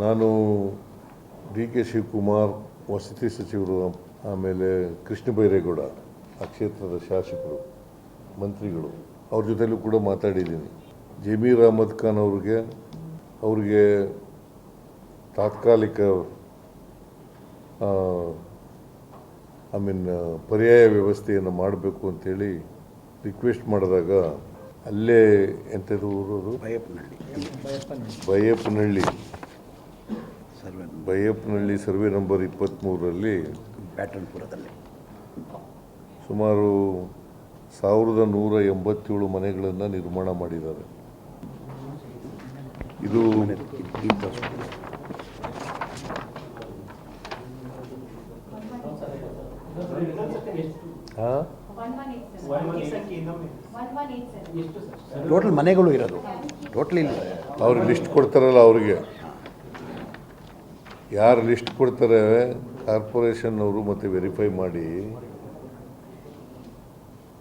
ನಾನು D K Shivakumar ವಸತಿ ಸಚಿವರು ಆಮೇಲೆ ಕೃಷ್ಣ ಬೈರೇಗೌಡ ಆ ಕ್ಷೇತ್ರದ ಶಾಸಕರು ಮಂತ್ರಿಗಳು ಅವ್ರ ಜೊತೆಲೂ ಕೂಡ ಮಾತಾಡಿದ್ದೀನಿ. ಜಮೀರ್ ಅಹಮದ್ ಖಾನ್ ಅವ್ರಿಗೆ ಅವ್ರಿಗೆ ತಾತ್ಕಾಲಿಕ ಐ ಮೀನ್ ಪರ್ಯಾಯ ವ್ಯವಸ್ಥೆಯನ್ನು ಮಾಡಬೇಕು ಅಂತೇಳಿ ರಿಕ್ವೆಸ್ಟ್ ಮಾಡಿದಾಗ ಅಲ್ಲೇ ಎಂಥದ್ದು ಊರದು? Byappanahalli. Byappanahalli. Survey Byappanahalli survey number ಇಪ್ಪತ್ತ್ಮೂರರಲ್ಲಿ ಬ್ಯಾಟನ್ಪುರದಲ್ಲಿ. ಸುಮಾರು ಸಾವಿರದ ನೂರ ಎಂಬತ್ತೇಳು ಮನೆಗಳನ್ನು ನಿರ್ಮಾಣ ಮಾಡಿದ್ದಾರೆ. ಇದು ಟೋಟಲ್ ಮನೆಗಳು ಇರೋದು. ಟೋಟಲ್ ಇಲ್ಲ. ಅವ್ರಿಗೆ ಲಿಸ್ಟ್ ಕೊಡ್ತಾರಲ್ಲ ಅವ್ರಿಗೆ. ಯಾರು ಲಿಸ್ಟ್ ಕೊಡ್ತಾರೆ? ಕಾರ್ಪೊರೇಷನ್ ಅವರು ಮತ್ತೆ ವೆರಿಫೈ ಮಾಡಿ.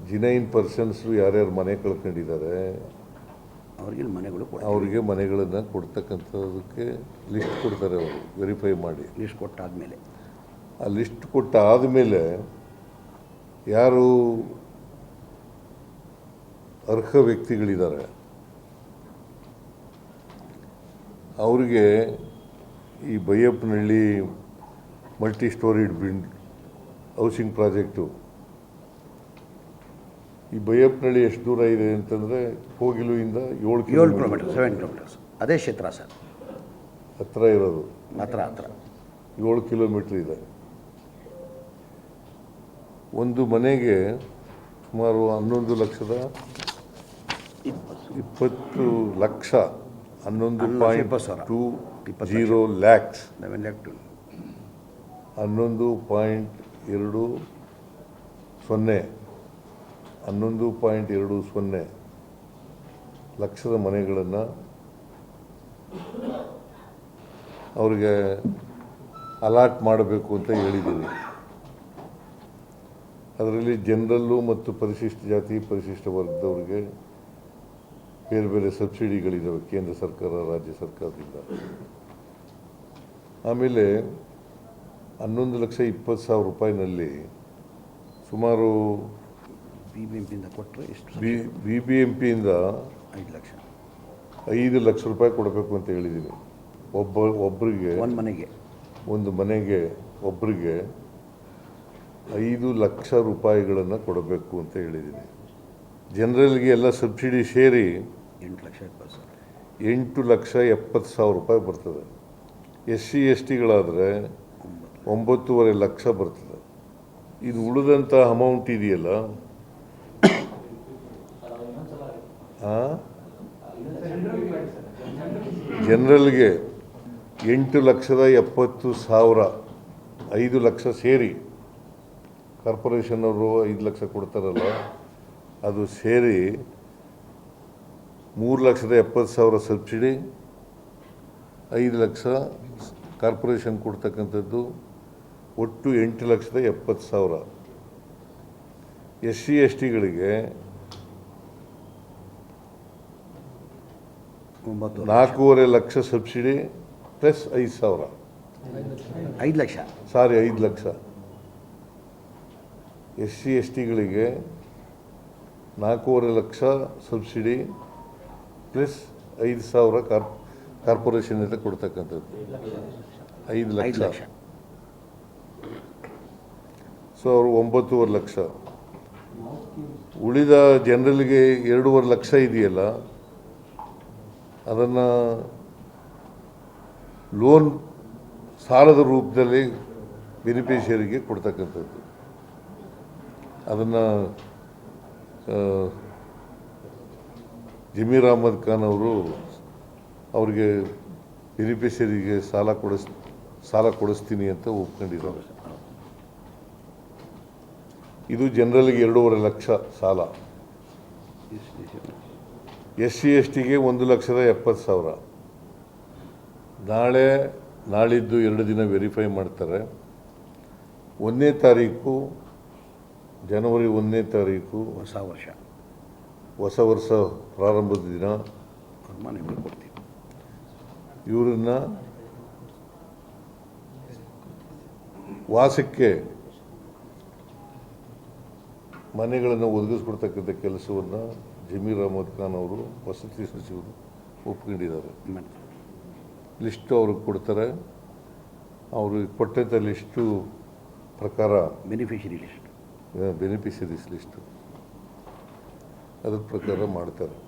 ಜಿನೈನ್ ಪರ್ಸನ್ಸು ಯಾರ್ಯಾರು ಮನೆ ಕಳ್ಕೊಂಡಿದ್ದಾರೆ? ಅವ್ರಿಗೆ ಮನೆಗಳು ಅವರಿಗೆ ಅವ್ರಿಗೆ ಮನೆಗಳನ್ನು ಕೊಡ್ತಕ್ಕಂಥದಕ್ಕೆ ಲಿಸ್ಟ್ ಕೊಡ್ತಾರೆ ಅವರು ವೆರಿಫೈ ಮಾಡಿ. ಲಿಸ್ಟ್ ಕೊಟ್ಟಾದಮೇಲೆ. ಆ ಲಿಸ್ಟ್ ಕೊಟ್ಟಾದ ಮೇಲೆ ಯಾರು ಅರ್ಹ ವ್ಯಕ್ತಿಗಳಿದ್ದಾರೆ? ಅವರಿಗೆ ಈ Byappanahalli multi storied build housing project. ಈ ಬೈಯಪ್ಪನಹಳ್ಳಿ ಎಷ್ಟು ದೂರ ಇದೆ ಅಂತಂದರೆ ಕೋಗಿಲುವಿಂದ ಏಳು ಏಳು ಕಿಲೋಮೀಟರ್ ಸೆವೆನ್ ಕಿಲೋಮೀಟರ್ಸ್. ಅದೇ ಕ್ಷೇತ್ರ ಸರ್. ಹತ್ರ ಇರೋದು. ಹತ್ರ ಹತ್ರ. ಏಳು ಕಿಲೋಮೀಟ್ರ್ ಇದೆ. ಒಂದು ಮನೆಗೆ ಸುಮಾರು ಹನ್ನೊಂದು ಲಕ್ಷದ ಇಪ್ಪತ್ತು. ಲಕ್ಷ ಹನ್ನೊಂದು point two zero lakhs eleven lakh two ಹನ್ನೊಂದು ಪಾಯಿಂಟ್ ಎರಡು ಸೊನ್ನೆ. ಹನ್ನೊಂದು ಪಾಯಿಂಟ್ ಎರಡು ಸೊನ್ನೆ ಲಕ್ಷದ ಮನೆಗಳನ್ನು ಅವರಿಗೆ ಅಲಾಟ್ ಮಾಡಬೇಕು ಅಂತ ಹೇಳಿದ್ದೀನಿ ಅದರಲ್ಲಿ ಜನರಲ್ಲು ಮತ್ತು ಪರಿಶಿಷ್ಟ ಜಾತಿ ಪರಿಶಿಷ್ಟ ವರ್ಗದವ್ರಿಗೆ ಬೇರೆ ಬೇರೆ ಸಬ್ಸಿಡಿಗಳಿದ್ದಾವೆ ಕೇಂದ್ರ ಸರ್ಕಾರ ರಾಜ್ಯ ಸರ್ಕಾರದಿಂದ. ಆಮೇಲೆ ಹನ್ನೊಂದು ಲಕ್ಷ ಇಪ್ಪತ್ತು ಸಾವಿರ ರೂಪಾಯಿನಲ್ಲಿ ಸುಮಾರು ಬಿ ಬಿ ಎಂ ಪಿಯಿಂದ ಕೊಟ್ಟರೆ ಎಷ್ಟು ಬಿ ಬಿ ಬಿ ಎಂ ಪಿಯಿಂದ ಐದು ಲಕ್ಷ. ಐದು ಲಕ್ಷ ರೂಪಾಯಿ ಕೊಡಬೇಕು ಅಂತ ಹೇಳಿದ್ದೀನಿ. ಒಬ್ಬ ಒಬ್ಬರಿಗೆ ಒಂದು ಮನೆಗೆ. ಒಂದು ಮನೆಗೆ ಒಬ್ಬರಿಗೆ ಐದು ಲಕ್ಷ ರೂಪಾಯಿಗಳನ್ನು ಕೊಡಬೇಕು ಅಂತ ಹೇಳಿದ್ದೀನಿ. ಜನರಲ್ಗೆ ಎಲ್ಲ ಸಬ್ಸಿಡಿ ಸೇರಿ ಎಂಟು ಲಕ್ಷ ಎಪ್ಪತ್ತು ಸಾವಿರ. ಎಂಟು ಲಕ್ಷ ಎಪ್ಪತ್ತು ಸಾವಿರ ರೂಪಾಯಿ ಬರ್ತದೆ. ಎಸ್ ಸಿ ಎಸ್ ಟಿಗಳಾದರೆ ಒಂಬತ್ತು ಒಂಬತ್ತೂವರೆ ಲಕ್ಷ ಬರ್ತದೆ. ಇದು ಉಳಿದಂಥ ಅಮೌಂಟ್ ಇದೆಯಲ್ಲ? ಜನರಲ್ಗೆ ಎಂಟು ಲಕ್ಷದ ಎಪ್ಪತ್ತು ಸಾವಿರ, ಐದು ಲಕ್ಷ ಸೇರಿ. ಕಾರ್ಪೊರೇಷನ್ ಅವರು ಐದು ಲಕ್ಷ ಕೊಡ್ತಾರಲ್ಲ, ಅದು ಸೇರಿ ಮೂರು ಲಕ್ಷದ ಎಪ್ಪತ್ತು ಸಾವಿರ ಸಬ್ಸಿಡಿ ಐದು ಲಕ್ಷ ಕಾರ್ಪೊರೇಷನ್ ಕೊಡ್ತಕ್ಕಂಥದ್ದು ಒಟ್ಟು ಎಂಟು ಲಕ್ಷದ ಎಪ್ಪತ್ತು ಸಾವಿರ. ಎಸ್ ಸಿ ಎಸ್ ಟಿಗಳಿಗೆ ನಾಲ್ಕೂವರೆ ಲಕ್ಷ ಸಬ್ಸಿಡಿ ಪ್ಲಸ್ ಐದು ಸಾವಿರ. ಐದು ಲಕ್ಷ. ಸಾರಿ ಐದು ಲಕ್ಷ. ಎಸ್ ಸಿ ಎಸ್ ಟಿಗಳಿಗೆ ನಾಲ್ಕೂವರೆ ಲಕ್ಷ ಸಬ್ಸಿಡಿ ಪ್ಲಸ್ ಐದು ಸಾವಿರ ಕಾರ್ ಕಾರ್ಪೊರೇಷನಿಂದ ಕೊಡ್ತಕ್ಕಂಥದ್ದು. ಐದು ಲಕ್ಷ. ಸೊ ಅವರು ಒಂಬತ್ತೂವರೆ ಲಕ್ಷ. ಉಳಿದ ಜನರಲ್ಗೆ ಎರಡೂವರೆ ಲಕ್ಷ ಇದೆಯಲ್ಲ ಅದನ್ನು ಲೋನ್ ಸಾಲದ ರೂಪದಲ್ಲಿ ಬೆನಿಫಿಷಿಯರಿಗೆ ಕೊಡ್ತಕ್ಕಂಥದ್ದು. ಅದನ್ನು ಜಮೀರ್ ಅಹಮದ್ ಖಾನ್ ಅವರು ಅವರಿಗೆ ಬೆನಿಫಿಷರಿಗೆ ಸಾಲ ಕೊಡಿಸ್ ಸಾಲ ಕೊಡಿಸ್ತೀನಿ ಅಂತ ಒಪ್ಕೊಂಡಿದ್ದಾರೆ ಇದು ಜನರಲ್ಗೆ ಎರಡೂವರೆ ಲಕ್ಷ ಸಾಲ. ಎಸ್ ಸಿ ಎಸ್ ಟಿಗೆ ಒಂದು ಲಕ್ಷದ ಎಪ್ಪತ್ತು ಸಾವಿರ. ನಾಳೆ ನಾಳಿದ್ದು ಎರಡು ದಿನ ವೆರಿಫೈ ಮಾಡ್ತಾರೆ. ಒಂದನೇ ತಾರೀಕು ಜನವರಿ ಒಂದನೇ ತಾರೀಕು ಹೊಸ ವರ್ಷ. ಹೊಸ ವರ್ಷ ಪ್ರಾರಂಭದ ದಿನ. ಕೊಡ್ತೀವಿ ಇವರನ್ನು ವಾಸಕ್ಕೆ ಮನೆಗಳನ್ನು ಒದಗಿಸ್ಕೊಡ್ತಕ್ಕಂಥ ಕೆಲಸವನ್ನು ಜಮೀರ್ ಅಹಮದ್ ಖಾನ್ ಅವರು ವಸತಿ ಸಚಿವರು ಒಪ್ಕೊಂಡಿದ್ದಾರೆ. ಲಿಸ್ಟು ಅವ್ರಿಗೆ ಕೊಡ್ತಾರೆ. ಅವರು ಕೊಟ್ಟಂಥ ಲಿಸ್ಟು ಪ್ರಕಾರ ಬೆನಿಫಿಷರಿ ಲಿಸ್ಟ್. Beneficiaries list. ಅದ್ರ ಪ್ರಕಾರ ಮಾಡ್ತಾರೆ.